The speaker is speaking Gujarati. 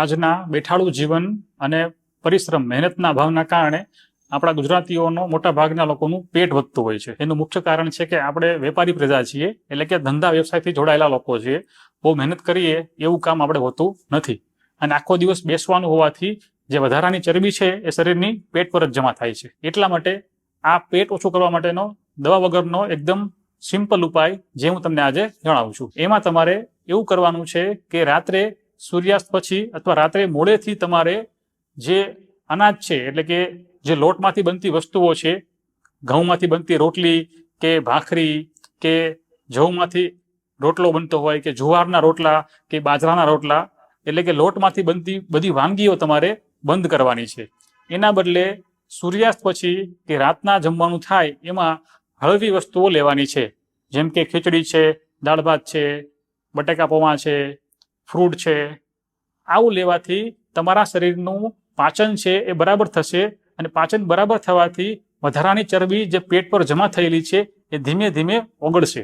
આજના બેઠાડું જીવન અને પરિશ્રમ, મહેનતના અભાવના કારણે આપણા ગુજરાતીઓનો મોટા ભાગના લોકોનું પેટ વધતું હોય છે. એનું મુખ્ય કારણ છે કે આપણે વેપારી પ્રજા છીએ, એટલે કે ધંધા વ્યવસાયથી જોડાયેલા લોકો છીએ. બહુ મહેનત કરીએ, એવું કામ આપણે હોતું નથી. અને આખો દિવસ બેસવાનું હોવાથી જે વધારાની ચરબી છે, એ શરીરની પેટ પર જ જમા થાય છે. એટલા માટે આ પેટ ઓછું કરવા માટેનો દવા વગરનો એકદમ સિમ્પલ ઉપાય જે હું તમને આજે જણાવું છું. એમાં તમારે એવું કરવાનું છે કે રાત્રે સૂર્યાસ્ત પછી અથવા રાત્રે મોડેથી તમારે જે અનાજ છે, એટલે કે જે લોટમાંથી બનતી વસ્તુઓ છે, ઘઉંમાંથી બનતી રોટલી કે ભાખરી કે જવમાંથી રોટલો બનતો હોય કે જુવારના રોટલા કે બાજરાના રોટલા, એટલે કે લોટમાંથી બનતી બધી વાનગીઓ તમારે બંધ કરવાની છે. એના બદલે સૂર્યાસ્ત પછી કે રાતના જમવાનું થાય એમાં હળવી વસ્તુઓ લેવાની છે. જેમ કે ખીચડી છે, દાળ ભાત છે, બટાકા પૌવા છે ફ્રૂટ છે, આવું લેવાથી તમારા શરીરનું પાચન છે એ બરાબર થશે અને પાચન બરાબર થવાથી વધારાની ચરબી જે પેટ પર જમા થયેલી છે એ ધીમે ધીમે ઓગળશે.